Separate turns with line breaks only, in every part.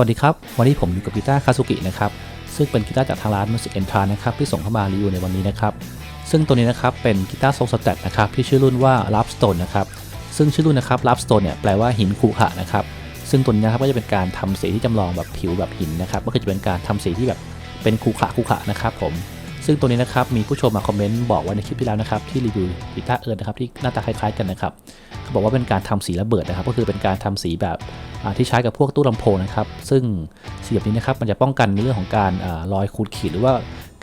สวัสดีครับ วันนี้ผมอยู่กับกีตาร์คาสุกินะครับ ซึ่งเป็นกีตาร์จากทางร้าน Music e n t r a นะครับที่ส่งเข้ามารีวิวในวันนี้นะครับ ซึ่งตัวนี้นะครับเป็นกีตาร์ทรงสแตทนะครับที่ชื่อรุ่นว่า l a p Stone นะครับ ซึ่งชื่อรุ่นนะครับ l a p Stone เนี่ยแปลว่าหินคูขะนะครับ ซึ่งตัวนี้นะครับก็จะเป็นการทำสีที่จำลองแบบผิวแบบหินนะครับ ก็คือจะเป็นการทำสีที่แบบเป็นคูขะคูขะนะครับผม ซึ่งตัวนี้นะครับมีผู้ชมมาคอมเมนต์บอกไว้ในคลิปที่แล้วนะครับที่รีวิวกีตาร์เอิร์นะครับที่หน้าตาคล้ายๆกันนะครับเขาบอกว่าเป็นการทำสีระเบิดนะครับ ก็คือเป็นการทำสีแบบที่ใช้กับพวกตู้ลำโพงนะครับ ซึ่งสีแบบนี้นะครับมันจะป้องกันในเรื่องของการอรอยขูดขีดหรือว่า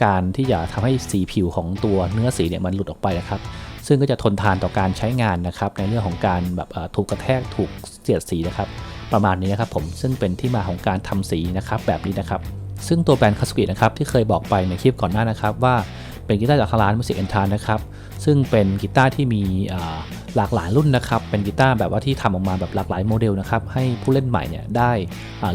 การที่จะทำให้สีผิวของตัวเนื้อสีเนี่ยมันหลุดออกไปนะครับ ซึ่งก็จะทนทานต่อการใช้งานนะครับ ในเรื่องของการแบบถูกกระแทกถูกเสียดสีนะครับ ประมาณนี้นะครับผมซึ่งเป็นที่มาของการทำสีนะครับแบบนี้นะครับ ซึ่งตัวแบรนด์คาสกินะครับที่เคยบอกไปในคลิปก่อนหน้านะครับว่าเป็นกีตาร์จากคาร้านุสิกแอนทันนะครับซึ่งเป็นกีตาร์ที่มีอ่า หลากหลายรุ่นนะครับ เป็นกีตาร์แบบว่าที่ทำออกมาแบบหลากหลายโมเดลนะครับ ให้ผู้เล่นใหม่เนี่ยได้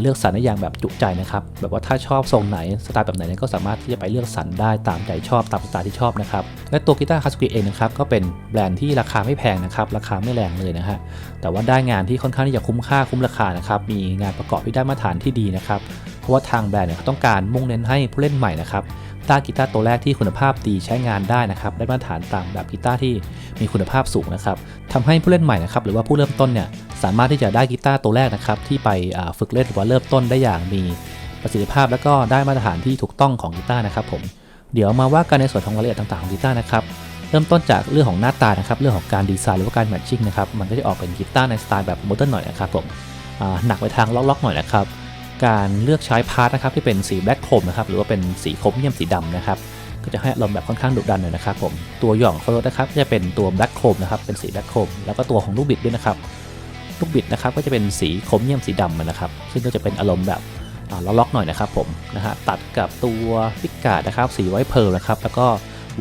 เลือกสรรได้อย่างแบบจุใจนะครับ แบบว่าถ้าชอบทรงไหนสไตล์แบบไหนเนี่ยก็สามารถที่จะไปเลือกสรรได้ตามใจชอบตามสไตล์ที่ชอบนะครับ และตัวกีตาร์คาสกิเองนะครับก็เป็นแบรนด์ที่ราคาไม่แพงนะครับ ราคาไม่แรงเลยนะฮะ แต่ว่าได้งานที่ค่อนข้างที่จะคุ้มค่าคุ้มราคานะครับ มีงานประกอบที่ได้มาตรฐานที่ดีนะครับ เพราะว่าทางแบรนด์เนี่ยเขาต้องการมุ่งเน้นให้ผู้เล่นใหม่นะครับ ได้กีตาร์ตัวแรกที่คุณภาพดีใช้งานได้นะครับได้มาตรฐานตามแบบกีตาร์ที่มีคุณภาพสูงนะครับทำให้ผู้เล่นใหม่นะครับหรือว่าผู้เริ่มต้นเนี่ยสามารถที่จะได้กีตาร์ตัวแรกนะครับที่ไปฝึกเล่นหรือว่าเริ่มต้นได้อย่างมีประสิทธิภาพ แล้วก็ได้มาตรฐานที่ถูกต้องของกีตาร์นะครับผมเดี๋ยวมาว่ากันในส่วนของรายละเอียดต่างๆของกีตาร์นะครับเริ่มต้นจากเรื่องของหน้าตานะครับเรื่องของการดีไซน์หรือว่าการแมทชิ่งนะครับมันก็จะออกเป็นกีตาร์ในสไตล์แบบโมเดิร์นหน่อยนะครับผมหนักไปทางล็อกๆหน่อยนะครับ การเลือกใช้พาร์ทนะครับที่เป็นสีแบล็คโคมนะครับหรือว่าเป็นสีครเมียมสีดำนะครับก็จะให้อารมณ์แบบค่อนข้างดุดันหน่อยนะครับผมตัวหย่องเฟิร์นะครับก็จะเป็นตัวแบล็คโคมนะครับเป็นสีแบล็คโคมแล้วก็ตัวของลูกบิดด้วยนะครับลูกบิดนะครับก็จะเป็นสีครเมียมสีดำนะครับ ซึ่งก็จะเป็นอารมณ์แบบอ่าล็อกๆหน่อยนะครับผมนะฮะตัดกับตัวพิกาดนะครับสีไวเพร์ลนะครับแล้วก็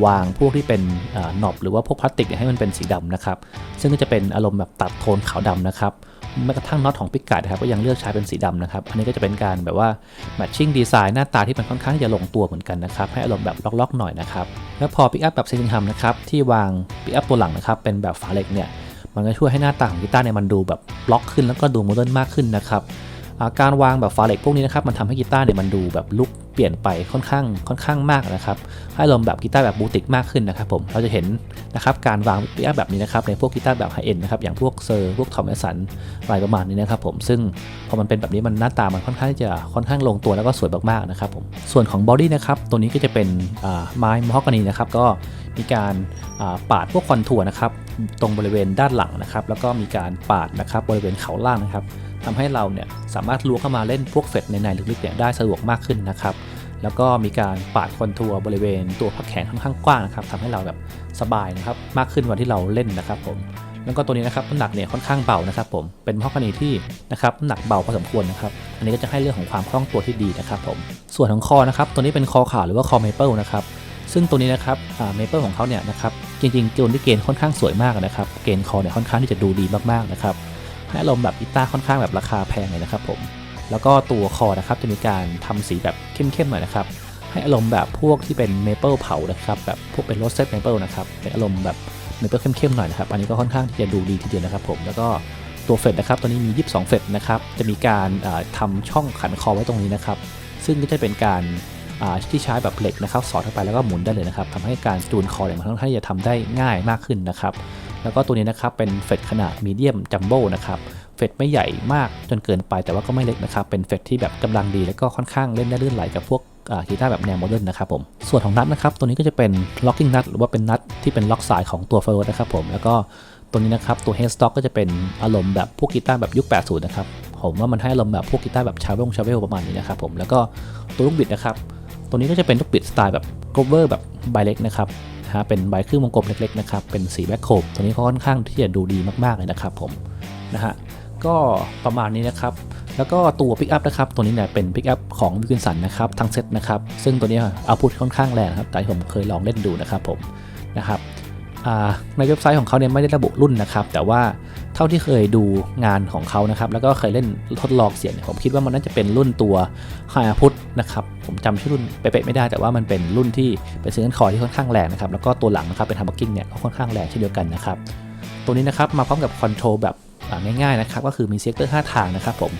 วางพวกที่เป็นหนอบหรือว่าพวกพลาสติกให้มันเป็นสีดำนะครับซึ่งก็จะเป็นอารมณ์แบบตัดโทนขาวดำนะครับ แม้กระทั่งน็อตของพิกกัดนะครับก็ยังเลือกใช้เป็นสีดำนะครับอันนี้ก็จะเป็นการแบบว่าแมทชิ่งดีไซน์หน้าตาที่มันค่อนข้างที่จะลงตัวเหมือนกันนะครับให้อารมณ์แบบล็อกๆหน่อยนะครับแล้วพอพิกอัพแบบเซนซิงฮัมนะครับที่วางพิกอัพตัวหลังนะครับเป็นแบบฝาเหล็กเนี่ยมันก็ช่วยให้หน้าตาของกีตาร์เนี่ยมันดูแบบล็อกขึ้นแล้วก็ดูโมเดิร์นมากขึ้นนะครับ การวางแบบฝาเล็กพวกนี้นะครับมันทำให้กีตาร์เนี่ยมันดูแบบลุกเปลี่ยนไปค่อนข้างค่อนข้างมากนะครับให้ลมแบบกีตาร์แบบบูติกมากขึ้นนะครับผมเราจะเห็นนะครับการวางปีอัพแบบนี้นะครับในพวกกีตาร์แบบไฮเอ็นนะครับอย่างพวกเซอร์พวกทอมแอสันอะไรประมาณนี้นะครับผมซึ่งพอมันเป็นแบบนี้มันหน้าตามันค่อนข้างจะค่อนข้างลงตัวแล้วก็สวยมากๆนะครับผมส่วนของบอดี้นะครับตัวนี้ก็จะเป็นไม้มอฮอกกานีนะครับก็มีการาปาดพวกคอนทัวร์นะครับตรงบริเวณด้านหลังนะครับแล้วก็มีการปาดนะครับบริเวณเขาล่างนะครับ ทำให้เราเนี่ยสามารถล้วงเข้ามาเล่นพวกเฟดในในลึกๆเนี่ยได้สะดวกมากขึ้นนะครับ แล้วก็มีการปาดคอนทัวร์บริเวณตัวพักแขนค่อนข้างกว้างนะครับทำให้เราแบบสบายนะครับมากขึ้นวันที่เราเล่นนะครับผมแล้วก็ตัวนี้นะครับน้ำหนักเนี่ยค่อนข้างเบานะครับผมเป็นมอคคานีที่นะครับน้ำหนักเบาพอสมควรนะครับอันนี้ก็จะให้เรื่องของความคล่องตัวที่ดีนะครับผมส่วนของคอนะครับตัวนี้เป็นคอขาวหรือว่าคอเมเปิลนะครับซึ่งตัวนี้นะครับเมเปิลของเขาเนี่ยนะครับจริงๆตัวที่เกณฑ์ค่อนข้างสวยมากนะครับเกณฑ์คอเนี่ยค่อนข้างที่จะดูดีมากๆนะครับ ให้อารมณ์แบบกีตาค่อนข้างแบบราคาแพงเลยนะครับผมแล้วก็ตัวคอนะครับจะมีการทำสีแบบเข้มๆหน่อยนะครับให้อารมณ์แบบพวกที่เป็นเมเปิลเผานะครับแบบพวกเป็นโรสเซตเมเปิลนะครับเป็นอารมณ์แบบเมเปิลเข้มๆหน่อยนะครับอันนี้ก็ค่อนข้างที่จะดูดีทีเดียวนะครับผมแล้วก็ตัวเฟดนะครับตัวนี้มี 22 เฟดนะครับจะมีการทำาช่องขันคอไว้ตรงนี้นะครับซึ่งก็จะเป็นการที่ใช้แบบเหล็กนะครับสอดเข้าไปแล้วก็หมุนได้เลยนะครับทำให้การจูนคอเนี่ยมันค่อนข้างที่จะทำได้ง่ายมากขึ้นนะครับ แล้วก็ตัวนี้นะครับเป็นเฟดขนาดมีเดียมจัมโบ้นะครับเฟดไม่ใหญ่มากจนเกินไปแต่ว่าก็ไม่เล็กนะครับ เป็นเฟดที่แบบกำลังดีแล้วก็ค่อนข้างเล่นได้ลื่นไหลกับพวกกีตาร์แบบแนวโมเดิร์นนะครับผมส่วนของนัทนะครับตัวนี้ก็จะเป็น locking nut หรือว่าเป็นนัทที่เป็นล็อกสายของตัวเฟิร์นะครับผมแล้วก็ตัวนี้นะครับตัว headstock ก็จะเป็นอารมณ์แบบพวกกีตาร์แบบยุค 80 นะครับผมว่ามันให้อารมณ์แบบพวกกีตาร์แบบชาเวลชาเวลประมาณนี้นะครับผมแล้วก็ตัวลูกบิดนะครับตัวนี้ก็จะเป็นลูกบิดสไตล์แบบโกเวอร์แบบใบเล็กนะครับ นะฮะเป็นใบครึ่งวงกลมเล็กๆนะครับเป็นสีแบ็คโคมตัวนี้เขาค่อนข้างที่จะดูดีมากๆเลยนะครับผมนะฮะก็ประมาณนี้นะครับแล้วก็ตัวพิกอัพนะครับตัวนี้เนี่ยเป็นพิกอัพของวิกินสันนะครับทั้งเซตนะครับซึ่งตัวนี้เอาพุทค่อนข้างแรงครับแต่ผมเคยลองเล่นดูนะครับผมนะครับ ในเว็บไซต์ของเขาเนี่ยไม่ได้ระบุรุ่นนะครับ แต่ว่าเท่าที่เคยดูงานของเขานะครับ แล้วก็เคยเล่นทดลองเสียงผมคิดว่ามันน่าจะเป็นรุ่นตัวไฮอาพุทนะครับ ผมจำชื่อรุ่นเป๊ะๆไม่ได้แต่ว่ามันเป็นรุ่นที่เป็นเสียงคอที่ค่อนข้างแรงนะครับ แล้วก็ตัวหลังนะครับเป็นฮัมเบอร์กิ้งเนี่ยก็ค่อนข้างแรงเช่นเดียวกันนะครับ ตัวนี้นะครับมาพร้อมกับคอนโทรลแบบง่ายๆนะครับ ก็คือมีเซกเตอร์5ทางนะครับ ผม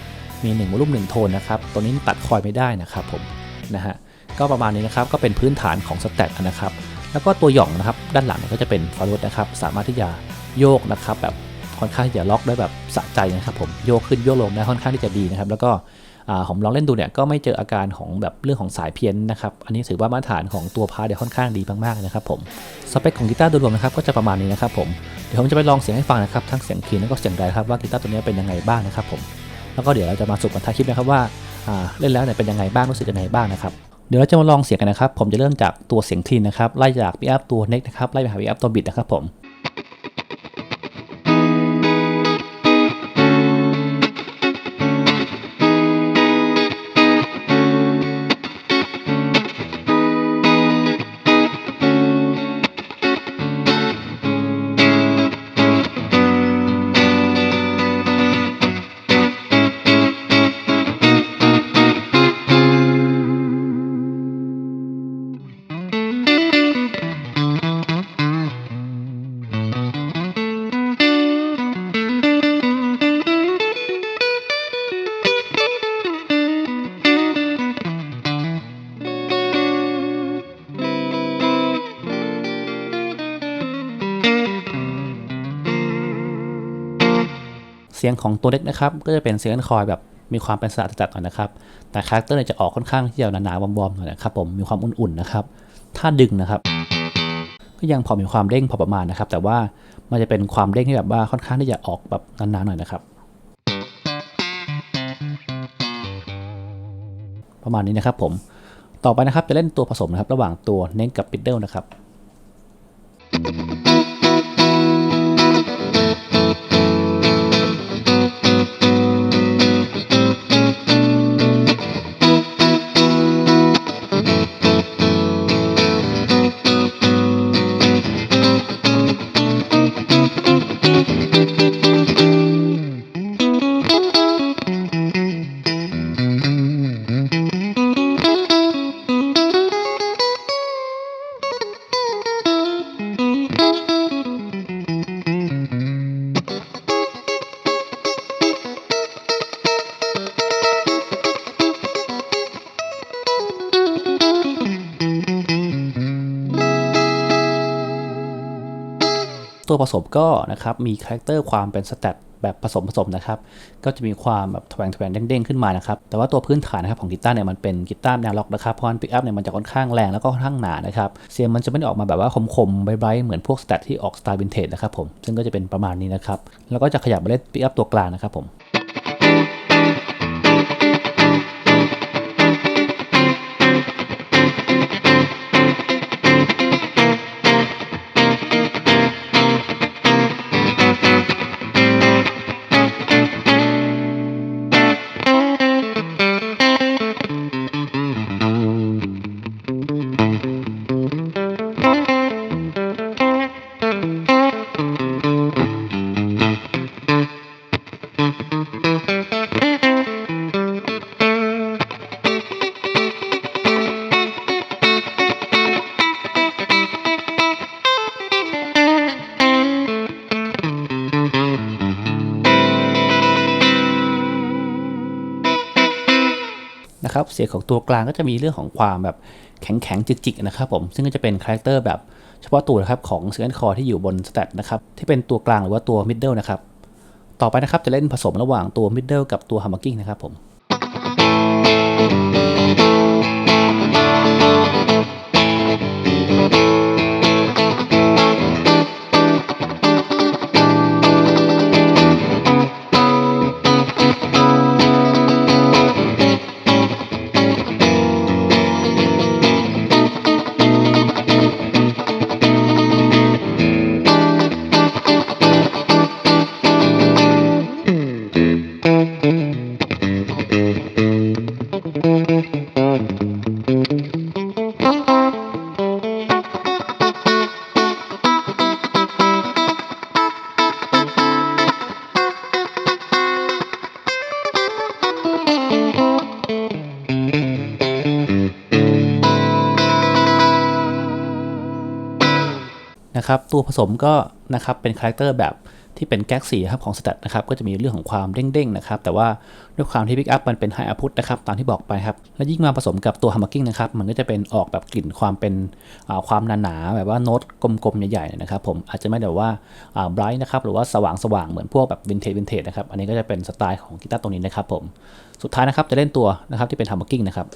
มี1วอลุ่ม1โทนนะครับ ตัวนี้ตัดคอยไม่ได้นะครับผมนะฮะ ก็ประมาณนี้นะครับ ก็เป็นพื้นฐานของสแตทนะครับ แล้วก็ตัวหย่องนะครับด้านหลังเนี่ยก็จะเป็นฟารุตนะครับสามารถที่จะโยกนะครับแบบค่อนข้างที่จะล็อกได้แบบสะใจนะครับผมโยกขึ้นโยกลงได้ค่อนข้างที่จะดีนะครับแล้วก็ผมลองเล่นดูเนี่ยก็ไม่เจออาการของแบบเรื่องของสายเพี้ยนนะครับอันนี้ถือว่ามาตรฐานของตัวพาร์ทเนี่ยค่อนข้างดีมากๆนะครับผมสเปคของกีตาร์โดยรวมนะครับก็จะประมาณนี้นะครับผมเดี๋ยวผมจะไปลองเสียงให้ฟังนะครับทั้งเสียงคีย์แล้วก็เสียงไดครับว่ากีตาร์ตัวนี้เป็นยังไงบ้างนะครับผมแล้วก็เดี๋ยวเราจะมาสรุปกันท้ายคลิปนะครับว่าอ่าเล่นแล้วเนี่ยเป็นยังไงบ้างรู้สึกยังไงบ้างนะครับ เดี๋ยวเราจะมาลองเสียงกันนะครับ ผมจะเริ่มจากตัวเสียงทีนนะครับ ไล่จากปีอัพตัวเน็กนะครับ ไล่ไปหาปีอัพตัวบิดนะครับผม เสียงของตัวเล็กนะครับ ก็จะเป็นเสียงคอยแบบมีความเป็นสระจัดหน่อยนะครับ แต่คาแรคเตอร์เนี่ยจะออกค่อนข้างที่จะหนาๆวอมๆหน่อยนะครับผมมีความอุ่นๆนะครับ ถ้าดึงนะครับ ก็ยังพอมีความเด้งพอประมาณนะครับ แต่ว่ามันจะเป็นความเด้งที่แบบว่าค่อนข้างที่จะออกแบบนานๆหน่อยนะครับ ประมาณนี้นะครับผมต่อไปนะครับจะเล่นตัวผสมนะครับ ระหว่างตัวเน้นกับปิดเดิลนะครับ ตัวผสมก็นะครับมีคาแรคเตอร์ความเป็นสแตทแบบผสมผสมนะครับ ก็จะมีความแบบแถวงแถวงเด้งๆขึ้นมานะครับ แต่ว่าตัวพื้นฐานนะครับของกีตาร์เนี่ยมันเป็นกีตาร์แนวล็อกนะครับ เพราะนั้นปิกอัพเนี่ยมันจะค่อนข้างแรงแล้วก็ค่อนข้างหนานะครับ เสียงมันจะไม่ได้ออกมาแบบว่าคมๆไบรท์เหมือนพวกสแตทที่ออกสไตล์วินเทจนะครับผม ซึ่งก็จะเป็นประมาณนี้นะครับ แล้วก็จะขยับมาเล่นปิกอัพตัวกลางนะครับผม นะครับเสียงของตัวกลางก็จะมีเรื่องของความแบบแข็งแข็งๆจิกๆนะครับผมซึ่งก็จะเป็นคาแรคเตอร์แบบเฉพาะตัวนะครับของเสียงคอที่อยู่บนสแตทนะครับที่เป็นตัวกลางหรือว่าตัวมิดเดิลนะครับต่อไปนะครับจะเล่นผสมระหว่างตัวมิดเดิลกับตัวฮัมมักกิ้งนะครับผม ตัวผสมก็นะครับเป็นคาแรคเตอร์แบบที่เป็นแก๊กสีครับของสแตทนะครับก็จะมีเรื่องของความเด้งๆนะครับแต่ว่าด้วยความที่พิกอัพมันเป็นไฮอัพุตนะครับตามที่บอกไปครับและยิ่งมาผสมกับตัวฮัมเมอร์กิ้งนะครับมันก็จะเป็นออกแบบกลิ่นความเป็นความหนาๆแบบว่าโน้ตกลมๆใหญ่ๆนะครับผมอาจจะไม่แบบว่าไบรท์นะครับหรือว่าสว่างๆเหมือนพวกแบบวินเทจวินเทจนะครับอันนี้ก็จะเป็นสไตล์ของกีตาร์ตรงนี้นะครับผมสุดท้ายนะครับจะเล่นตัวนะครับที่เป็นฮัมเมอร์กิ้งนะครับ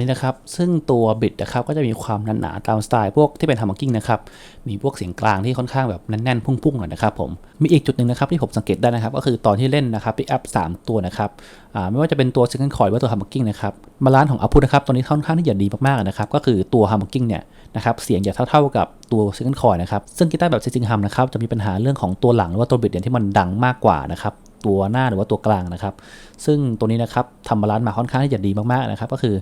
นี้นะครับ ซึ่งตัวบิดนะครับก็จะมีความหนาๆตามสไตล์พวกที่เป็นฮัมเมอร์กิ้งนะครับ มีพวกเสียงกลางที่ค่อนข้างแบบแน่นๆพุ่งๆหน่อยนะครับผม มีอีกจุดหนึ่งนะครับที่ผมสังเกตได้นะครับ ก็คือตอนที่เล่นนะครับปิกอัพสามตัวนะครับไม่ว่าจะเป็นตัวซิงเกิลคอยหรือว่าตัวฮัมเมอร์กิ้งนะครับบาลานซ์ของอัพพุนะครับตัวนี้ค่อนข้างที่จะดีมากๆนะครับ ก็คือตัวฮัมเมอร์กิ้งเนี่ยนะครับเสียงจะเท่าๆกับตัวซิงเกิลคอยนะครับซึ่งกีตาร์แบบซิงฮัมนะครับจะมีปัญหาเรื่องของตัวหลังหรือว่าตัวบิดเนี่ยที่มันดังมากกว่านะครับ ตัวหน้าหรือว่าตัวกลางนะครับ ซึ่งตัวนี้นะครับทำบาลานซ์มาค่อนข้างที่จะดีมากๆนะครับ ก็คือ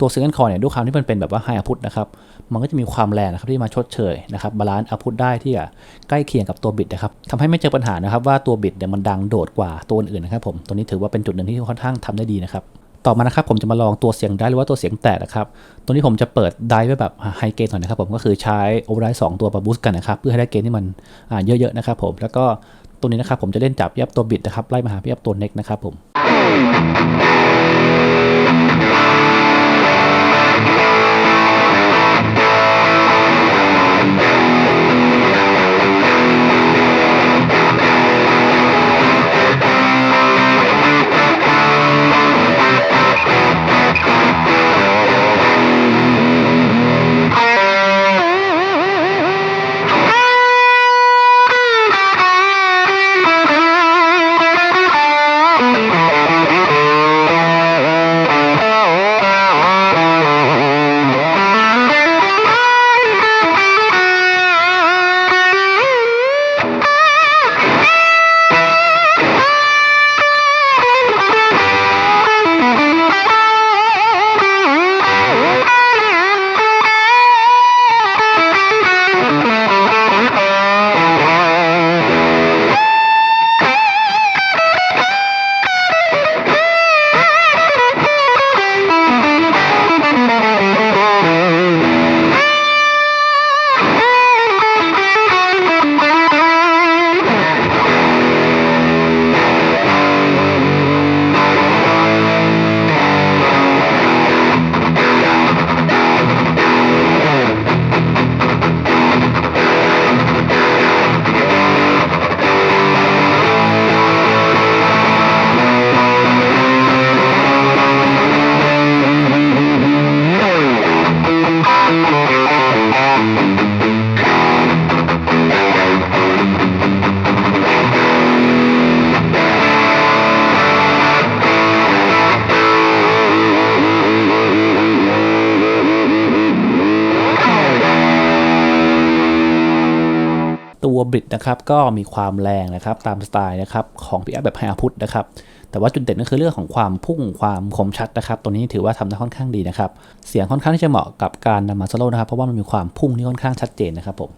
ตัวซิงเกิลคอร์เนี่ยด้วยความที่มันเป็นแบบว่าไฮอัพุตนะครับ มันก็จะมีความแรงนะครับที่มาชดเชยนะครับบาลานซ์อัพุตได้ที่จะใกล้เคียงกับตัวบิดนะครับทำให้ไม่เจอปัญหานะครับว่าตัวบิดเนี่ยมันดังโดดกว่าตัวอื่นนะครับผมตัวนี้ถือว่าเป็นจุดหนึ่งที่ค่อนข้างทำได้ดีนะครับต่อมานะครับผมจะมาลองตัวเสียงได้หรือว่าตัวเสียงแตกนะครับ ตัวนี้ผมจะเปิดไดไว้แบบไฮเกนหน่อยนะครับผมก็คือใช้โอเวอร์ไดสองตัวมาบูสกันนะครับ เพื่อให้ได้เกนที่มันเยอะๆนะครับผมแล้วก็ ตัวนี้นะครับผมจะเล่นจับยับตัวบิดนะครับไล่มาหายับตัวเน็กนะครับผม นะครับก็มีความแรงนะครับตามสไตล์นะครับของพีอัพแบบไฮอาพุทนะครับแต่ว่าจุดเด่นก็คือเรื่องของความพุ่งความคมชัดนะครับตัวนี้ถือว่าทำได้ค่อนข้างดีนะครับเสียงค่อนข้างที่จะเหมาะกับการนำมาโซโล่นะครับเพราะว่ามันมีความพุ่งที่ค่อนข้างชัดเจนนะครับผม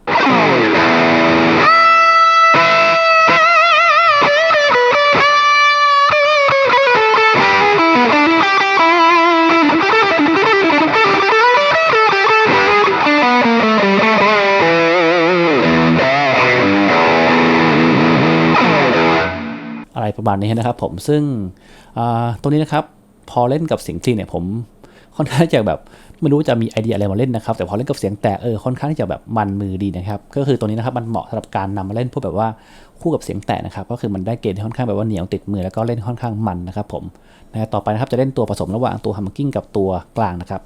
ประมาณนี้นะครับผมซึ่งตรงนี้นะครับพอเล่นกับเสียงจริงเนี่ยผมค่อนข้างจะแบบไม่รู้จะมีไอเดียอะไรมาเล่นนะครับ แต่พอเล่นกับเสียงแตกเออค่อนข้างที่จะแบบมันมือดีนะครับ ก็คือตัวนี้นะครับมันเหมาะสำหรับการนำมาเล่นพวกแบบว่าคู่กับเสียงแตกนะครับ ก็คือมันได้เกณฑ์ที่ค่อนข้างแบบว่าเหนียวติดมือแล้วก็เล่นค่อนข้างมันนะครับ ผมนะต่อไปนะครับจะเล่นตัวผสมระหว่างตัวฮัมกิ้งกับตัวกลางนะครับ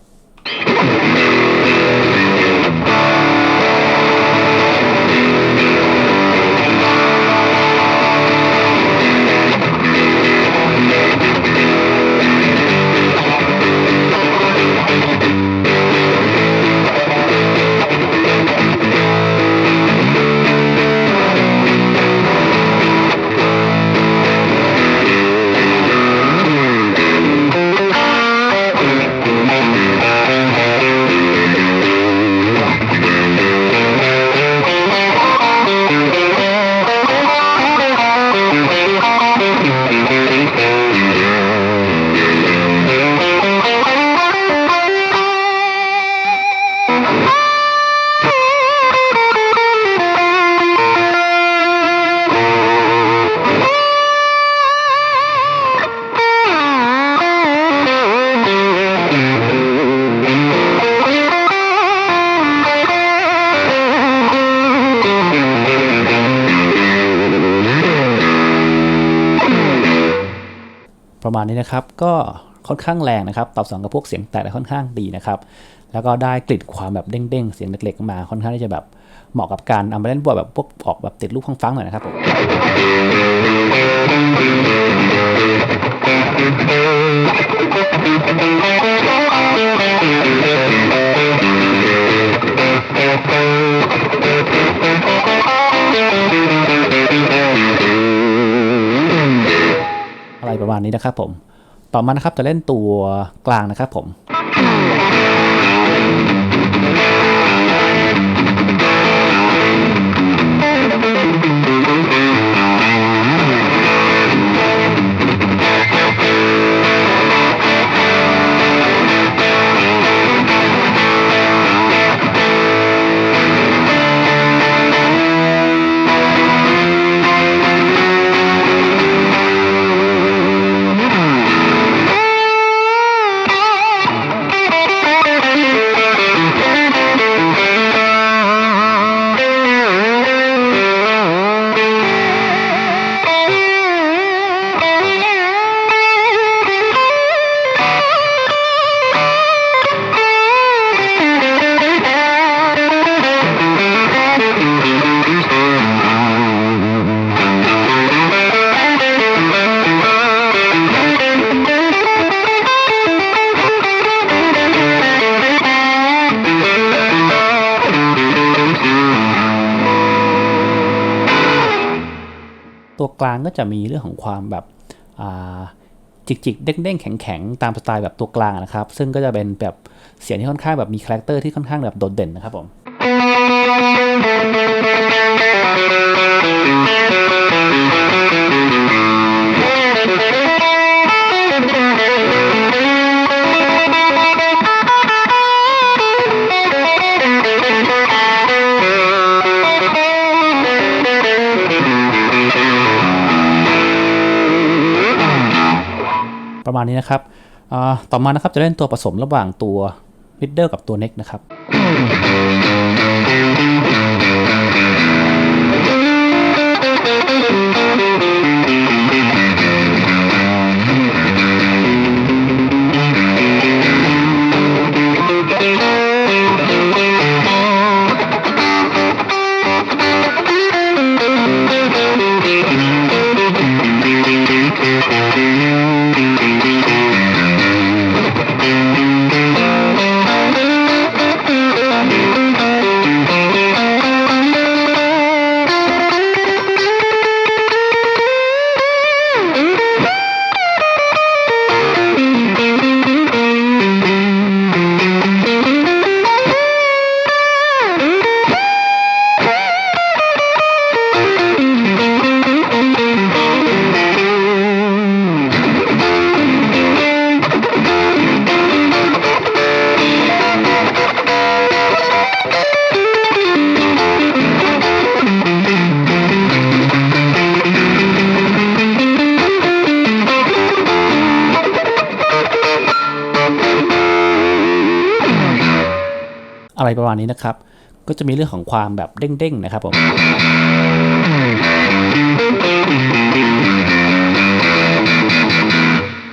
ประมาณนี้นะครับ ก็ค่อนข้างแรงนะครับ ตอบสนองกับพวกเสียงแตกได้ค่อนข้างดีนะครับ แล้วก็ได้กลิ่นความแบบเด้งๆ เสียงเล็กๆ มาค่อนข้างที่จะแบบเหมาะกับการเอามาเล่นบวแบบพวกออกแบบติดลูกฟังๆหน่อยนะครับผม อะไรประมาณนี้นะครับผม ต่อมานะครับจะเล่นตัวกลางนะครับผม กลางก็จะมีเรื่องของความแบบจิกจิกๆเด้งๆแข็งแข็งๆ ตามสไตล์แบบตัวกลางนะครับ ซึ่งก็จะเป็นแบบเสียงที่ค่อนข้างแบบมีคาแรคเตอร์ที่ค่อนข้างแบบโดดเด่นนะครับผม ประมาณนี้นะครับต่อมานะครับจะเล่นตัวผสมระหว่างตัว m i d เดิลกับตัว n น็กนะครับ ประมาณนี้นะครับ ก็จะมีเรื่องของความแบบเด้งๆนะครับผม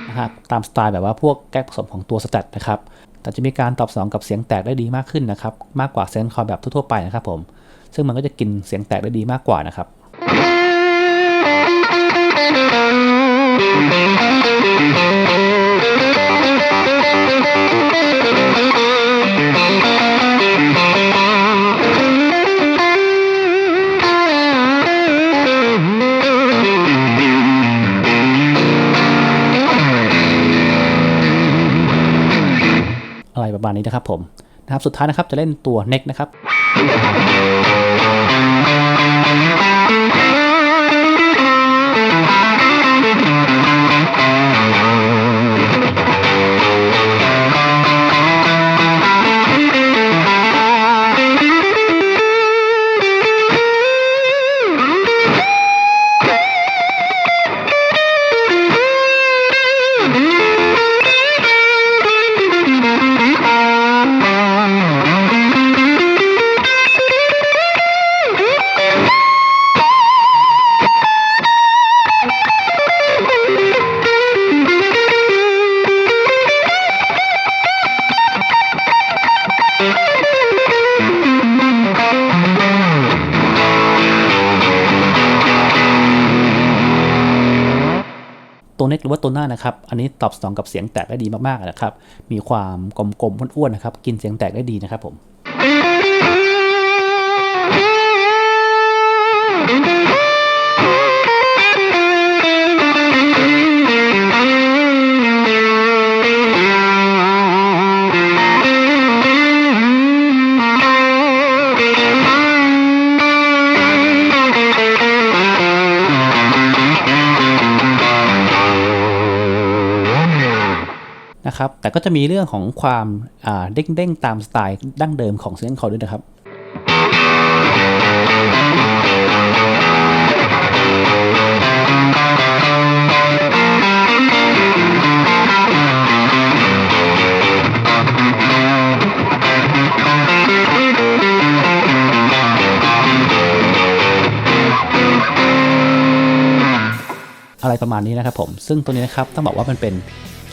นะครับตามสไตล์แบบว่าพวกแก๊กผสมของตัวสแตทนะครับ แต่จะมีการตอบสนองกับเสียงแตกได้ดีมากขึ้นนะครับ มากกว่าเซนคอร์แบบทั่วๆไปนะครับผม ซึ่งมันก็จะกินเสียงแตกได้ดีมากกว่านะครับอะ นี้นะครับผมนะครับสุดท้ายนะครับจะเล่นตัว neck นะครับ รือว่าตัวหน้านะครับ อันนี้ตอบสนองกับเสียงแตกได้ดีมากๆนะครับ มีความกลมๆอ้วนๆนะครับ กินเสียงแตกได้ดีนะครับผม แต่ก็จะมีเรื่องของความเด้งๆตามสไตล์ดั้งเดิมของเสียงคอด้วยนะครับอะไรประมาณนี้นะครับผม ซึ่งตัวนี้นะครับ ต้องบอกว่ามันเป็น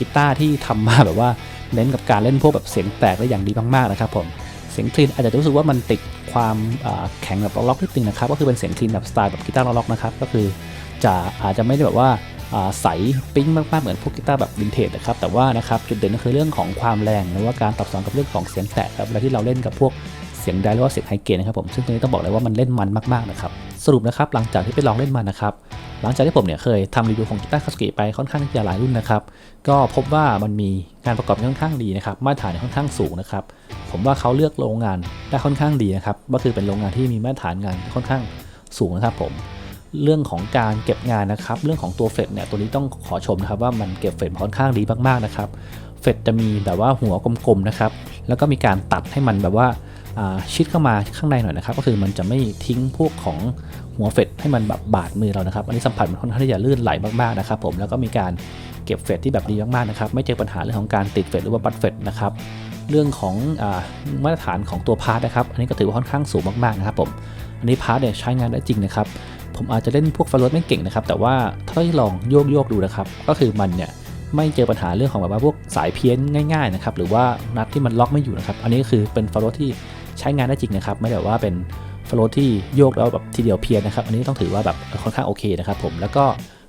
กีตาร์ที่ทำมาแบบว่าเน้นกับการเล่นพวกแบบเสียงแตกได้อย่างดีมากๆนะครับผมเสียงคลีนอาจจะรู้สึกว่ามันติดความแข็งแบบล็อกๆนิดนึงนะครับก็คือเป็นเสียงคลีนแบบสไตล์แบบกีตาร์ล็อกๆนะครับก็คือจะอาจจะไม่ได้แบบว่าใสปิ๊งมากๆเหมือนพวกกีตาร์แบบวินเทจนะครับแต่ว่านะครับจุดเด่นก็คือเรื่องของความแรงหรือว่าการตอบสนองกับเรื่องของเสียงแตกครับเวลาที่เราเล่นกับพวกเสียงไดหรือว่าเสียงไฮเกนนะครับผมซึ่งตัวนี้ต้องบอกเลยว่ามันเล่นมันมากๆนะครับสรุปนะครับหลังจากที่ไปลองเล่นมันนะครับ หลังจากที่ผมเนี่ยเคยทำรีวิวของกีตาร์คาสกิไปค่อนข้างที่จะหลายรุ่นนะครับ ก็พบว่ามันมีการประกอบค่อนข้างดีนะครับ มาตรฐานค่อนข้างสูงนะครับ ผมว่าเขาเลือกโรงงานได้ค่อนข้างดีนะครับ ก็คือเป็นโรงงานที่มีมาตรฐานงานค่อนข้างสูงนะครับผม เรื่องของการเก็บงานนะครับ เรื่องของตัวเฟดเนี่ยตัวนี้ต้องขอชมนะครับว่ามันเก็บเฟดค่อนข้างดีมากๆนะครับ เฟดจะมีแบบว่าหัวกลมๆนะครับ แล้วก็มีการตัดให้มันแบบว่าชิดเข้ามาข้างในหน่อยนะครับ ก็คือมันจะไม่ทิ้งพวกของ หัวเฟดให้มันแบบบาดมือเรานะครับ อันนี้สัมผัสมันค่อนข้างที่จะลื่นไหลมากๆนะครับผมแล้วก็มีการเก็บเฟดที่แบบดีมากๆนะครับไม่เจอปัญหาเรื่องของการติดเฟดหรือว่าบัดเฟดนะครับเรื่องของอมาตรฐานของตัวพาร์ทนะครับ อันนี้ก็ถือว่าค่อนข้างสูงมากๆนะครับผมอันนี้พาร์ทเนี่ยใช้งานได้จริงนะครับผมอาจจะเล่นพวกฟลอตไม่เก่งนะครับ แต่ว่าถ้าที่ลองโยกโยกๆดูนะครับ ก็คือมันเนี่ยไม่เจอปัญหาเรื่องของแบบว่าพวกสายเพี้ยนง่ายๆนะครับหรือว่านัดที่มันล็อกไม่อยู่นะครับ อันนี้คือเป็นฟลอตที่ใช้งานได้จริงนะครับ ไม่ได้ว่าเป็น ฟลที่โยกแล้วแบบทีเดียวเพี้ยนนะครับอันนี้ต้องถือว่าแบบค่อนข้างโอเคนะครับผมแล้วก็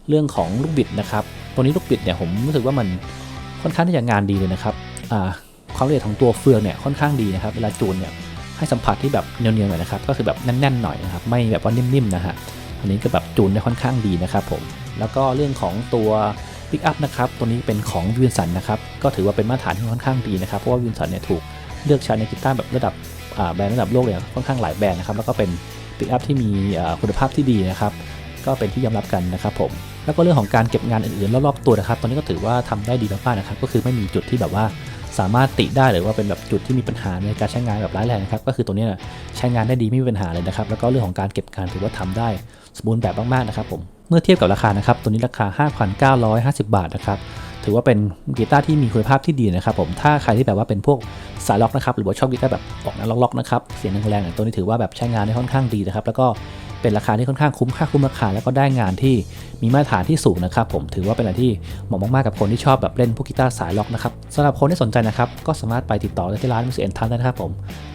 เรื่องของลูกบิดนะครับตัวนี้ลูกบิดเนี่ยผมรู้สึกว่ามันค่อนข้างที่จะงานดีเลยนะครับความละเอียดของตัวเฟืองเนี่ยค่อนข้างดีนะครับเวลาจูนเนี่ยให้สัมผัสที่แบบเนียวๆหน่อยนะครับก็คือแบบแน่นๆหน่อยนะครับไม่แบบว่านิ่มๆนะฮะอันนี้ก็แบบจูนได้ค่อนข้างดีนะครับผมแล้วก็เรื่องของตัวปิกอัพนะครับตัวนี้เป็นของวินสันนะครับก็ถือว่าเป็นมาตรฐานที่ค่อนข้างดีนะครับเพราะว่าวินสันเนี่ยถูกเลือกใช้ในกีตาร์แบบระดับ แบรนด์ระดับโลกเนี่ยค่อนข้างหลายแบรนด์นะครับแล้วก็เป็นปิกอัพที่มีคุณภาพที่ดีนะครับก็เป็นที่ยอมรับกันนะครับผมแล้วก็เรื่องของการเก็บงานอื่นๆรอบๆตัวนะครับ ตอนนี้ก็ถือว่าทำได้ดีมากๆนะครับ ก็คือไม่มีจุดที่แบบว่าสามารถติได้หรือว่าเป็นแบบจุดที่มีปัญหาในการใช้งานแบบร้ายแรงนะครับ ก็คือตัวนี้นะใช้งานได้ดีไม่มีปัญหาเลยนะครับ แล้วก็เรื่องของการเก็บงานถือว่าทำได้สมบูรณ์แบบมากๆนะครับผม เมื่อเทียบกับราคานะครับ ตัวนี้ราคา 5,950 บาทนะครับ ถือว่าเป็นกีตาร์ที่มีคุณภาพที่ดีนะครับผมถ้าใครที่แบบว่าเป็นพวกสายล็อกนะครับหรือว่าชอบกีตาร์แบบออกแนวล็อกๆนะครับเสียงแรงๆเนี่ยตัวนี้ถือว่าแบบใช้งานได้ค่อนข้างดีนะครับแล้วก็เป็นราคาที่ค่อนข้างคุ้มค่าคุ้มราคาแล้วก็ได้งานที่มีมาตรฐานที่สูงนะครับผมถือว่าเป็นอะไรที่เหมาะมากๆกับคนที่ชอบแบบเล่นพวกกีตาร์สายล็อกนะครับสำหรับคนที่สนใจนะครับก็สามารถไปติดต่อได้ที่ร้านมิสเอ็นทันได้นะครับผม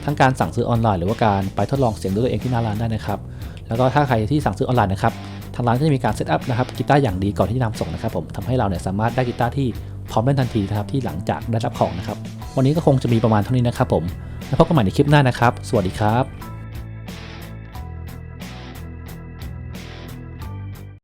ทั้งการสั่งซื้อออนไลน์หรือว่าการไปทดลองเสียงด้วยตัวเองที่หน้าร้านได้นะครับแล้วก็ถ้าใครที่สั่งซื้อออนไลน์นะครับ ทางร้านก็จะมีการเซตอัพนะครับกีตาร์อย่างดีก่อนที่จะนำส่งนะครับผมทำให้เราเนี่ยสามารถได้กีตาร์ที่พร้อมเล่นทันทีนะครับที่หลังจากได้รับของนะครับ วันนี้ก็คงจะมีประมาณเท่านี้นะครับผมแล้วพบกันใหม่ในคลิปหน้านะครับ สวัสดีครับ